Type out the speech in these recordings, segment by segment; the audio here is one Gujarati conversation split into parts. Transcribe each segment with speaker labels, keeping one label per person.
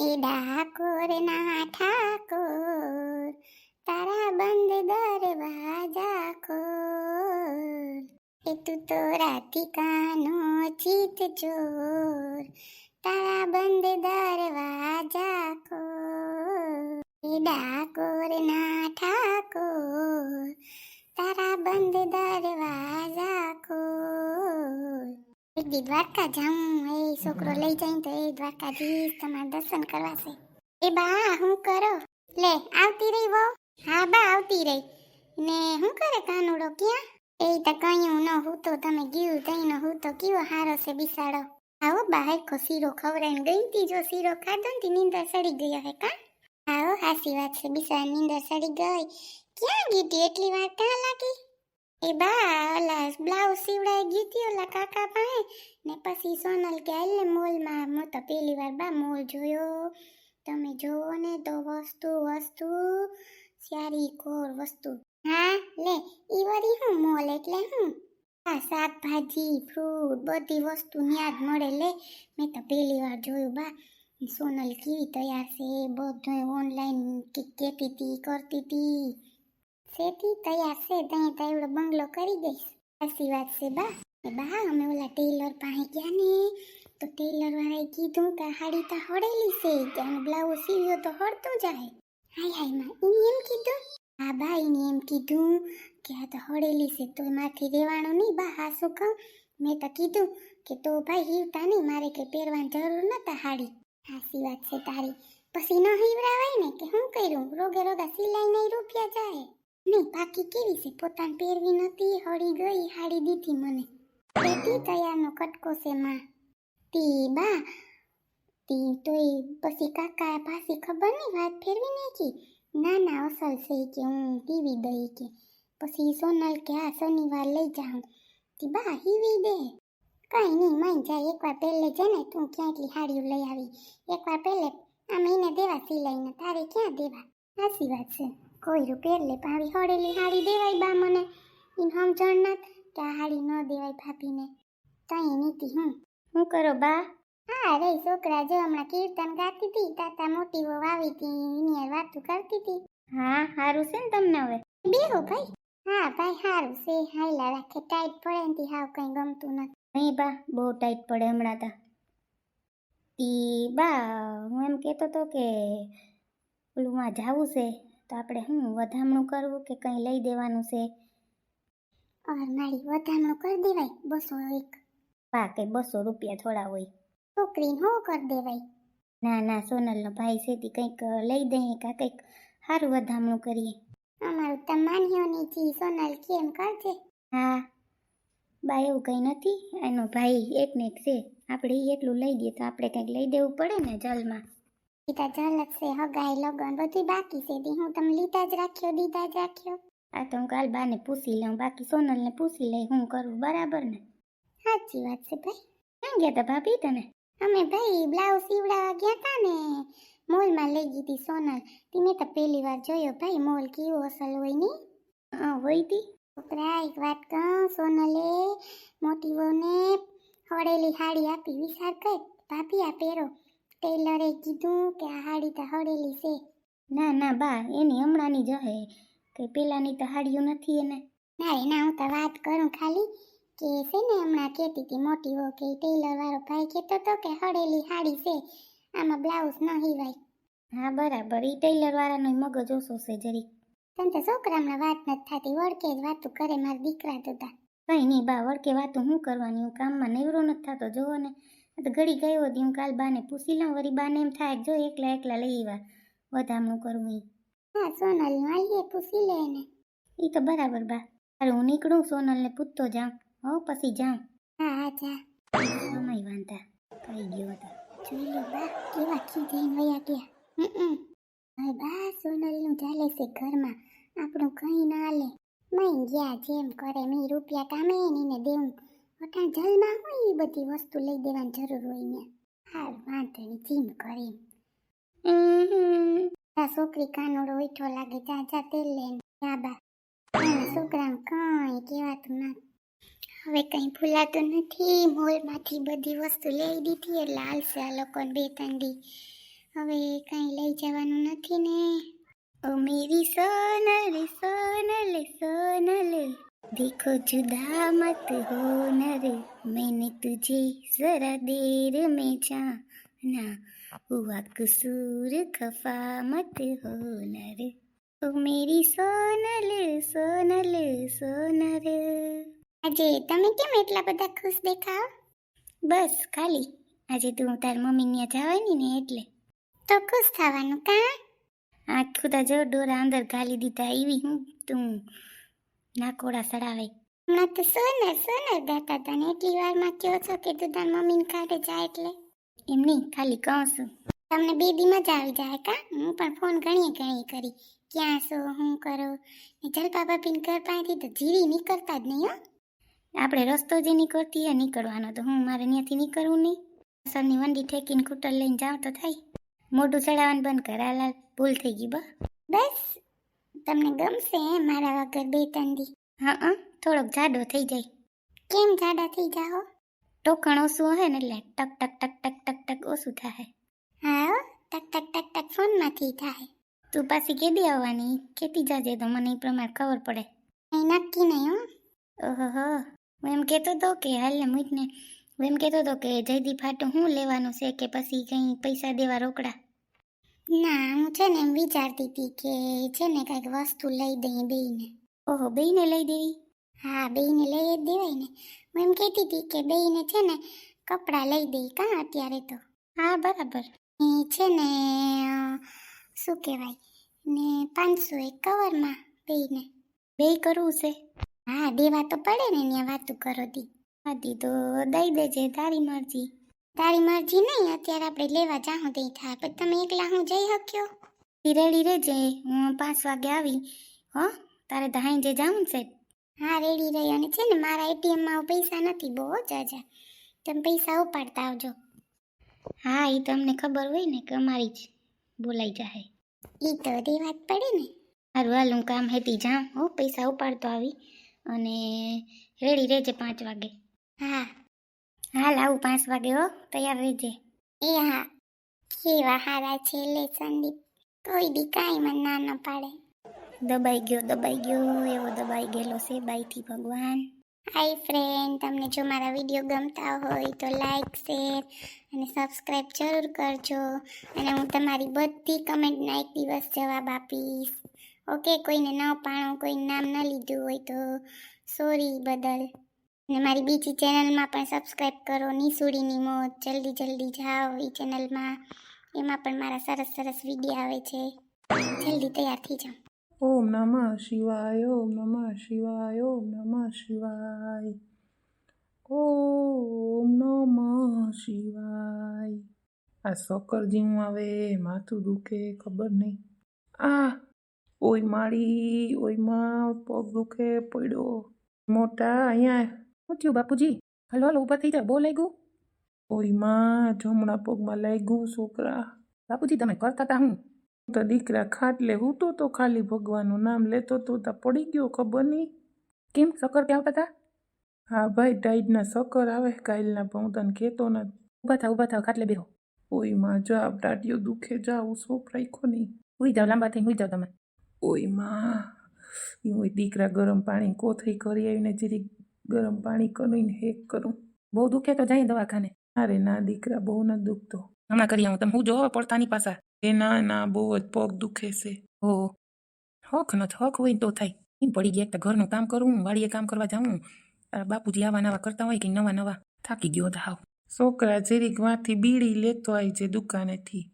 Speaker 1: એ ડાકોર ના ઠાકોર, તારા બંધ દરવાજા ખોલ. એ તું તો રાધિકાનો ચિત ચોર તારા બંધ દરવાજા ખોલ. એ ડાકોર ના ઠાકોર, તારા બંધ દરવાજા એક દ્વારકા જાઉં. એ છોકરો લઈ જાય તો એ દ્વારકાધીશ તમારા દર્શન કરવા છે. એ બા, હું કરો? લે, આવતી રહી વો હા, બા, આવતી રહી. ને હું કરે કાનુડો ક્યાં? એ તો કયું ન હું તો તમે ગયું તઈનો હું તો કયો હારો છે બિસાડો. આવો બા હેકો શીરો ખવડાવીને ગઈ તી જો શીરો ખાધો ને નીંદર સડી ગયો હે કા? આવો હાસી વાત છે. બિસાડ, નીંદર સડી ગઈ. ક્યાં ગીતી એટલી વાર? ક્યાં લાગી? એ બા ઓલા બ્લાઉઝ સીવડાઈ ગઈ તી ઓલા કાકા પાસે ને પછી સોનલ કે એટલે મોલમાં હું તો પહેલી વાર બા મોલ જોયો તમે જોવો ને તો વસ્તુ વસ્તુ સારી કોર વસ્તુ હા લે ઈ વળી હું મોલ એટલે હું આ શાકભાજી ફ્રૂટ બધી વસ્તુ ન્યા જ મળે લે મેં તો પહેલી વાર જોયું બા સોનલ કેવી તૈયાર છે બધું ઓનલાઈન કહેતી હતી કરતી હતી સેથી તૈયાર છે ત્યાં તો એવડો બંગલો કરી દઈશ. સાચી વાત છે બા. એ બા, અમે ઓલા ટેલર પાસે ગયા ને, તો ટેલર વાળાએ કીધું કે હાડી તો હળેલી છે, કે આનો બ્લાઉઝ સીવ્યો તો હળતું જાય. હાય હાયમાં ઈ એમ કીધું? હા બા એને એમ કીધું કે આ તો હળેલી છે, તો માથી રહેવાનું નહીં બા, હા શું કહું? મેં તો કીધું કે તો ભાઈ હીવતા નહીં, મારે કંઈ પહેરવાની જરૂર નતા હાડી. સાચી વાત છે તારી. પછી ન હીવડાવાય ને, કે શું કર્યું રોગે રોગા સિલાઈ નહીં રૂપિયા જાય. નહીં બાકી કેવી છે? પોતાને પહેરવી નતી હળી ગઈ, હાડી દીધી મને. તેથી તૈયારનો કટકો છે માં. તી બા, તી તોય પછી કાકા પાસે ખબર નહીં, વાત ફેરવી નાખી ના ના અસલ છે કે હું ટીવી દઈ કે. પછી સોનલ કે આ શનિવાર લઈ જાઉં. તી બા, હીવી દે. કઈ નહીં માઈ જાય એકવાર પહેલે છે ને તું ક્યાં એટલી હાડીઓ લઈ આવી? એકવાર પહેલે આ મહિને દેવા સિલાઈને, તારે ક્યાં દેવા? સાચી વાત છે. કોઈ રૂપિયા લે ભાવી હળેલી હાડી દેવાય બા મને. ઇન સમજણ નત કે આ હાડી ન દેવાય ભાભીને. કઈ નીતિ હું. હું કરો બા? હા રે છોકરા જો હમણાં કીર્તન ગાતી હતી તાતા મોટી વહુ આવી હતી એની વાતું કરતી હતી હા સારું છે ને તમને હવે? બેહો ભાઈ. હા ભાઈ સારું છે. હાઈલા રાખે ટાઈટ પડે ને હાવ કઈ ગમતું નથી. નહીં બા બહુ ટાઈટ પડે હમણાં તા. તી બા હું એમ કહેતો તો કે ઓલું માં જાવું છે. તો આપણે શું વધામણું કરવું કે કંઈ લઈ દેવાનું છે? મારી વધામણું કરી દેવાય બસો એક. બા કે બસો રૂપિયા થોડા હોય. છોકરીને હો કરી દેવાય? ના ના સોનલનો ભાઈ છે તે કંઈક લઈ દઈએ કા કંઈક સારું વધામણું કરીએ. અમારું તો માન્યો નહીં જી સોનલ કેમ કરજે? હા બા એવું કંઈ નથી એનો ભાઈ એક ને એક છે. આપણે એટલું લઈ દઈએ તો આપણે કંઈક લઈ દેવું પડે ને જલમાં. ઈતા ઝલક છે હગાઈ લગન બધું બાકી છે દી. હું તમે લીધા જ રાખ્યો દીધા જ રાખ્યો. આ તો હું કાલ બાને પૂછી લઉં બાકી સોનલને પૂછી લઈ હું કરું બરાબર ને? સાચી વાત છે ભાઈ. ક્યાં ગયા તા ભાભી તને? અમે ભાઈ બ્લાઉઝ સીવડાવવા ગયા તા ને મોલમાં લઈ ગઈ હતી સોનલ. તી મેં તો પહેલી વાર જોયો ભાઈ મોલ કેવો અસલ હોયની. હા હોય તી. છોકરા એક વાત કહું સોનલે મોટી વહુને હળેલી સાડી આપી વિચાર કર ભાભી આ પહેરો. ટેલરે કીધું કે આ હાડી તો હળેલી છે. ના ના બા એની હમણાંની જ હે. કે પેલાની તો હાડીઓ નથી એને. ના રે ના હું તો વાત કરું ખાલી કે છે ને હમણાં કહેતી હતી મોટી હો કે ટેલર વાળો ભાઈ કહેતો તો કે હળેલી હાડી છે આમાં બ્લાઉઝ ન હિવાય. હા બરાબર એ ટેલર વાળાનો મગજ ઓછો છે જરી તને તો છોકરામાં વાત નથી થતી વળકે જ વાતું કરે મારા દીકરા તો તા કઈ નહીં બા વળકે વાતું હું કરવાની હું કામમાં નેવરો નથી થતો જોવો ને. તો ઘડી ગયો હતી હું કાલ બાને પૂછી લઉં વળી બાને એમ થાય જો એકલા એકલા લઈ આવ્યા વધામણું કરવું એ હા સોનલ આવીએ પૂછી લે ને એ તો બરાબર બા. અરે હું નીકળું સોનલને પૂછતો જાઉં. હો પછી જાઉં. હા હા જા. સમય વાંધા. કઈ ગયો હતો જોઈ લો બા કેવા ખીજાઈને વયા ગયા. હમ હવે બા સોનલનું ચાલે છે ઘરમાં. આપણું કઈ ના હાલે. મઈ ગયા જેમ કરે મેં રૂપિયા કામે એને દેવું. અટાણ જલમાં હોય એ બધી વસ્તુ લઈ દેવાની જરૂર હોય ને. હાર, વાંધો નહીં, જીમ કરી આ છોકરી કાનોડો મીઠો લાગે, જા જા, તેલ લઈને ડાબા છોકરાને કાંઈ કહેવાતું ના. હવે કંઈ ભૂલાતું નથી, મોલમાંથી બધી વસ્તુ લઈ દીધી, એટલે હાલશે આ લોકોને બે, ત્રણ દી. હવે કંઈ લઈ જવાનું નથી ને. ઓ મેરી સોનલ સોનલ સોનલ देखो जुदा मत हो नर मैंने तुझे जरा देर में जाना हुआ कसूर खफा मत हो नर ઓ મેરી સોનલ સોનલ સોનલ આજે તમે કેમ એટલા બધા ખુશ દેખાવ બસ ખાલી આજે તું તાર મમ્મી ત્યાં જવાની ને એટલે તો ખુશ થવાનું કા આ ખુદા જો ડોરા અંદર ગાલી દીધા એવી હું તું નાકોડા સડાવે. હમણાં તો સોનર સોનર ગાતા હતા ને એટલી વારમાં કહો છો કે તાર મમ્મીને કાઢે જાય એટલે? એમ નહીં ખાલી કહું છું. તમને બે દી મજા આવી જાય કા? હું પણ ફોન ઘણી ઘણી કરી. ક્યાં છો હું કરો? ને જલપા બાપીને ઘર પાસેથી તો જીરી નીકળતા જ નહીં હો. આપણે રસ્તો જે નીકળતી એ નીકળવાનો તો હું મારે ત્યાંથી નીકળવું નહીં. સરની વંડી ઠેકીને કૂટર લઈને જાઉં તો થાય. મોઢું ચડાવવાનું બંધ કર આ ભૂલ થઈ ગઈ બસ. તમને ગમશે મારા વગર બે ત્રણ દી? હા હા થોડોક જાડો થઈ જાય. કેમ જાડા થઈ જાઓ? ટોકણ ઓછું હે ને એટલે ટક ટક ટક ટક ટક ટક ઓછું થાય હા હો, ટક ટક ટક ટક ફોનમાંથી થાય તું પાછી કેદી આવવાની? કેતી જાજે તો મને એ પ્રમાણે ખબર પડે. નહીં નક્કી નહીં હો. ઓહો હું એમ કહેતો હતો કે હાલને મૂકને હું એમ કહેતો હતો કે જયદીપ હાટું શું લેવાનું છે કે પછી કંઈ પૈસા દેવા રોકડા? ના હું છે ને એમ વિચારતી હતી કે છે ને કંઈક વસ્તુ લઈ દઈ બેયને. ઓહો બેયને લઈ દેવી? હા બેયને લઈ જ દેવાય ને. હું એમ કહેતી હતી કે બેયને છે ને કપડાં લઈ દઈ કાં અત્યારે તો. હા બરાબર. એ છે ને શું કહેવાય? ને પાંચસો એક કવરમાં બેયને. બે કરવું છે? હા દેવા તો પડે ને ત્યાં વાતું કરો હતી હતી તો દઈ દેજે તારી મરજી. તારી મરજી નહીં, અત્યારે આપણે લેવા જાઉં તે થાય પણ તમે એકલા હું જઈ શક્યો? ધીરે રેડી રહેજે હું પાંચ વાગે આવી. હો, તારે તો જે જાઉં છે? હા રેડી રહી અને છે ને, મારા એટીએમમાં પૈસા નથી બહુ જાજા. તમે પૈસા ઉપાડતા આવજો. હા એ તમને ખબર હોય ને કે અમારી જ બોલાઈ જાય એ તો એ વાત પડે ને. મારું હાલ હું કામ હેતી જાઉં. હો, પૈસા ઉપાડતો આવી. અને રેડી રહેજે પાંચ વાગે. હા. હાલ આવું પાંચ વાગે, હો, તૈયાર રહેજે. એ, હા. કેવા હારા છે લે, સંદીપ. કોઈ દી કાંઈ મને ના ન પાડે. દબાઈ ગયો દબાઈ ગયો, એવો દબાઈ ગયેલો છે, બાઈથી ભગવાન. હાય ફ્રેન્ડ તમને જો મારા વીડિયો ગમતા હોય તો લાઈક શેર અને સબસ્ક્રાઈબ જરૂર કરજો. અને હું તમારી બધી કમેન્ટના એક દિવસ જવાબ આપીશ. ઓકે કોઈને ન પાણો કોઈ નામ ન લીધું હોય તો સોરી બદલ. અને મારી બીજી ચેનલમાં પણ સબસ્ક્રાઈબ કરો. નિસુડીની મોત જલ્દી જલ્દી જાઓ એ ચેનલમાં. એમાં પણ મારા સરસ સરસ વીડિયો આવે છે. જલ્દી તૈયાર થઈ જાઓ.
Speaker 2: ઓમ નમઃ શિવાય, ઓમ નમઃ શિવાય, ઓમ નમઃ શિવાય. ઓમ નમઃ શિવાય. આ સકર જેવું આવે, માથું દુખે, ખબર નહીં. આ, ઓય માળી ઓયમાં પગ દુખે, પડ્યો. મોટા અહીંયા શું થયું બાપુજી હલો હલો ઊભા થઈ જાઓ બહુ લાગ્યું ઓયમાં જમણા પગમાં લાગ્યું છોકરા બાપુજી તમે કરતા હતા હું તો દીકરા ખાટલે હું તો તો ખાલી ભગવાનનું નામ લેતો તો તા પડી ગયો ખબર નહીં કેમ સકર ક્યાં આવતા હતા હા ભાઈ ટાઈડના સકર આવે કાલના પણ હું તને કહેતો ને ઊભા થાવ ઊભા થાવ ખાટલે બેહો ઓયમાં જા ટાટીઓ દુખે જા હું સોપ રાખ્યો નહીં ઉઈ જાવ લાંબા થઈ ઉઈ જાવ તમે ઓયમાં ઈ દીકરા ગરમ પાણી કોથળી કરી આવીને જરીક ગરમ પાણી કરીને હેક કરું. બહુ દુખે તો જાય દવાખાને. અરે ના દીકરા બહુ ન દુખતો હમણાં કરી આવું તમે હું જોવો પડતાની પાસા એ ના ના બહુ જ પગ દુખે છે. હો હોખ ન હોખ હોય તો થાય. એમ પડી ગયા તો ઘરનું કામ કરવું વાડીએ કામ કરવા જાઉં. આ બાપુજી આવા નવા કરતા હોય કે નવા નવા? થાકી ગયો હાવ. છોકરા જેરી વાંથી બીડી લેતો આવી છે દુકાનેથી.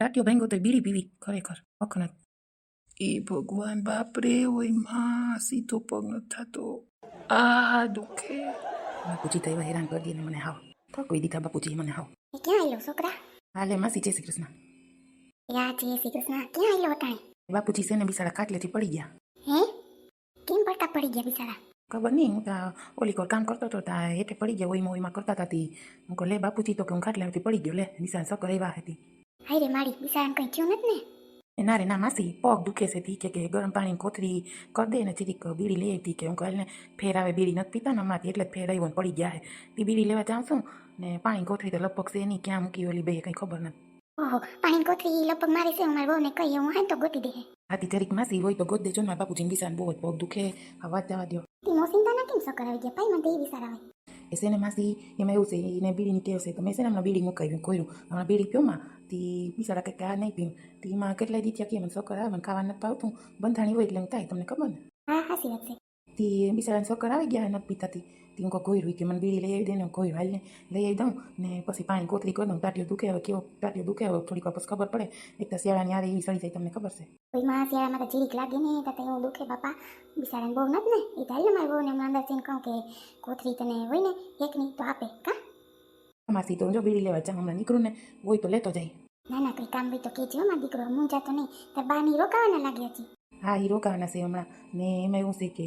Speaker 2: રાટીઓ ભાંગો તો બીડી પીવી ખરેખર. નથી એ ભગવાન બાપરે ઓયમાં સીધો પગ ન થતો. આ દુખે બાપુજી તૈયાર હેરાન કરી દે મને હાવ થકવી દીધા બાપુજી મને હાવ
Speaker 1: ક્યાં આવેલો છોકરા
Speaker 2: હાલે માસી જય શ્રી કૃષ્ણ
Speaker 1: યા જય શ્રી કૃષ્ણ ક્યાં આવેલો ટાણે
Speaker 2: બાપુજી છે ને બિચારા ખાટલેથી પડી ગયા
Speaker 1: હે કેમ પડતા પડી ગયા બિસાડા
Speaker 2: ખબર નહીં હું તા ઓલી કોર કામ કરતો હતો ત્યાં હેઠે પડી ગયા ઓઈમાં ઓઈમાં કરતા હતા તી હું કહું લે બાપુજી તો કે હું ખાટલાથી પડી ગયો લે નિશાન સકર એવા હતી
Speaker 1: હાય રે મારી બિચારાને કંઈ થયું નથી ને
Speaker 2: ના રે ના માસી પગ દુખે છે તી કે કે ગરમ પાણી કોથળી કરી દે ને ચીરીક બીડી લઈ આવી કે હું કહે ને ફેર આવે બીડી નથી પીતા ને હમણાંથી એટલે ફેર આવ્યો ને પડી ગયા હે તે બીડી લેવા જાઉં છું ને પાણી કોથરી તો લગભગ છે નહીં ક્યાં મૂકી ઓલી બે કંઈ ખબર નથી
Speaker 1: ઓહો પાણી કોથળી લગભગ મારી છે મારી વહુને કહીએ હું હાય તો ગોતી દે
Speaker 2: આથી જરીક માસી હોય તો ગોદ દેજો ને મારા બાપુજીને બિસાને બહુ જ પગ દુખે વાત જવા દ્યો
Speaker 1: તી મોસિંદાના કેમ સકર આવી ગયા ભાઈ મને એ વિચાર આવે
Speaker 2: એ છે ને માસી એમાં એવું છે એને બીડીની ટેવ છે તો મેં છે ને હમણાં બીડી મુકાવી કોયરું હમણાં બીડી પીઓ માં તી બિચારા કંઈક આ નહીં પીવું તેમાં કેટલાય દીધા કે મને સકર આવે મને ખાવા નથી પાવતું બંધાણી હોય એટલે હું થાય તમને ખબર ને
Speaker 1: હા હાસી વાત છે
Speaker 2: તી બિચારાને છોકર આવી ગયા નથી પીતાથી તી હું કોઈ કોયરું કે મને બીડી લઈ આવી દે ને કોઈ હાલને લઈ આવી દઉં ને પછી પાણી કોતરી કરી દઉં ટાટીઓ દુખે હવે કેવો ટાટીઓ દુખે હવે થોડીક વાર ખબર પડે એક તો શિયાળાની આવે એવી સડી જાય તમને ખબર છે
Speaker 1: કોઈ માં શિયાળામાં તો જીરીક લાગે ને તો એવું દુખે બાપા બિચારાને બહુ નથી ને એ તો મારી હમણાં અંદર જઈને કહું કે કોથળી તને હોય ને એકની તો આપે કા
Speaker 2: માસી તો જો બીડી લેવા જાઉં હમણાં નીકળું ને હોય તો લેતો જાય
Speaker 1: ના ના કંઈ કામ હોય તો કહેજો હો, મારો દીકરો મૂંઝાતો નહીં તો બાની રોકાવાના લાગે હજી
Speaker 2: હા એ રોકાવાના છે હમણાં ને એમાં એવું છે કે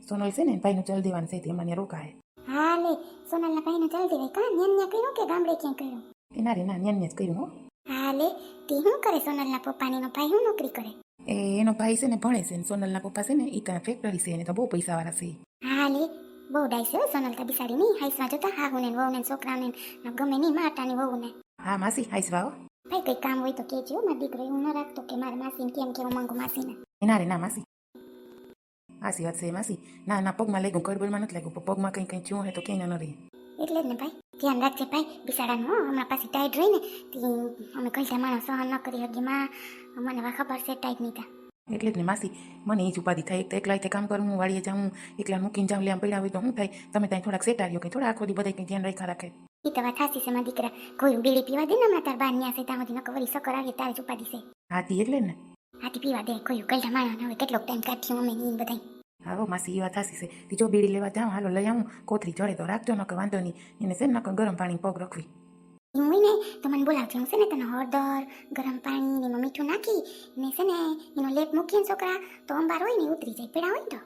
Speaker 2: સોનલ છે ને ભાઈનું ચલ દેવાનું છે તે એમાં ત્યાં રોકાય
Speaker 1: હા લે સોનલના ભાઈને જલ્દી ભાઈ કા ન્યા ન્યા કર્યું કે ગામડે ક્યાં કર્યું
Speaker 2: એના રે ના ન્યાન જ કર્યું હો
Speaker 1: હા લે તે શું કરે સોનલના પપ્પાનીનો ભાઈ શું નોકરી કરે
Speaker 2: એ એનો ભાઈ છે ને ભણે છે ને સોનલના પપ્પા છે ને એ ત્યાં ફેક્ટરી છે એને તો બહુ પૈસાવાળા છે
Speaker 1: હા લે બહુ ડાઈ છે હો સોનલ તો બિસાડી નહીં હાઈસમાં જોતા હા હું ને વહુ ને છોકરાને ને ગમે નહીં માટાની વહુ ને.
Speaker 2: હા માસી હાઈસ વાવ.
Speaker 1: ભાઈ કંઈ કામ હોય તો કહેજો મારી દીકરો એવું ન રાખતો કે મારા માસીને કેમ કેવું માંગુ માસીને.
Speaker 2: એના રે ના માસી. હાસી વાત છે માસી. ના ના પગમાં લાગ્યું ગડબડમાં નથી લાગ્યું પગમાં કંઈ કંઈ થયું હોય તો ક્યાંય ન રહે.
Speaker 1: એટલે જ ને ભાઈ ધ્યાન રાખજે ભાઈ બિસાડાનું હો હમણાં પાછી ટાઈટ રહી ને અમે કઈ માણસ સહન ન કરી શકીએ માં મને ખબર છે ટાઈટ નહીં તા
Speaker 2: એટલે જ ને માસી મને એ જ ઉપાધિ થાય. એક તો એકલા કામ કરું હું વાડીએ જાઉં એકલા મૂકીને જાઉં લેમ પડ્યા હોય તો શું થાય? તમે ત્યાં થોડાક સેટ આવ્યો કે થોડા આખો દી બધા કંઈ ધ્યાન રાખ્યા રાખે?
Speaker 1: એ તો વાત સાચી છે મારા દીકરા. કોઈ બીડી પીવા દે ને હમણાં તાર બાર ન્યા છે ત્યાં સુધી નકવરી સકર આવીએ તારે જ ઉપાધિ છે.
Speaker 2: હાથી એટલે જ ને.
Speaker 1: હાથી પીવા દે કોઈ કલટા માણસ હોય કેટલો ટાઈમ કાઢ્યો અમે ની બધા
Speaker 2: હા હો માસી એ વાત સાચી છે. તી જો બીડી લેવા જાઉં હાલો લઈ આવું. કોથરી જડે તો રાખજો નકર વાંધો નહીં. એને છે ને નકર ગરમ પાણી પગ રાખવી.
Speaker 1: હું ને તો મને બોલાવજો હું છે ને તને હળદર ગરમ પાણી ને મીઠું નાખી ને છે ને એનો લેપ મૂકીને છોકરા તો અંબાર હોય ને ઉતરી જાય પીડા હોય ને તો.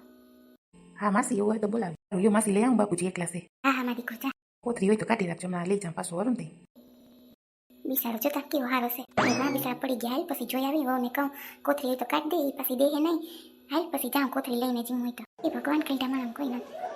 Speaker 2: હા માસી એવું હોય તો બોલાવી. યો માસી લઈ આવું બાપુજી એકલા છે.
Speaker 1: હા હા મારી દીકરો જા
Speaker 2: કોથરી હોય તો કાઢી રાખજો હમણાં લઈ જાઉં પાછું વરું થઈ
Speaker 1: બિચારો જોતા કેવો હારો છે. ના બિચારા પડી ગયા હાલ પછી જોઈ આવી વહુને કહું કોથરી હોય તો કાઢી દે એ પછી દેહે નહીં. હાલ પછી જાઉં કોથરી લઈને જીવું હોય તો. એ ભગવાન કંઈ તમારા કોઈ નથી.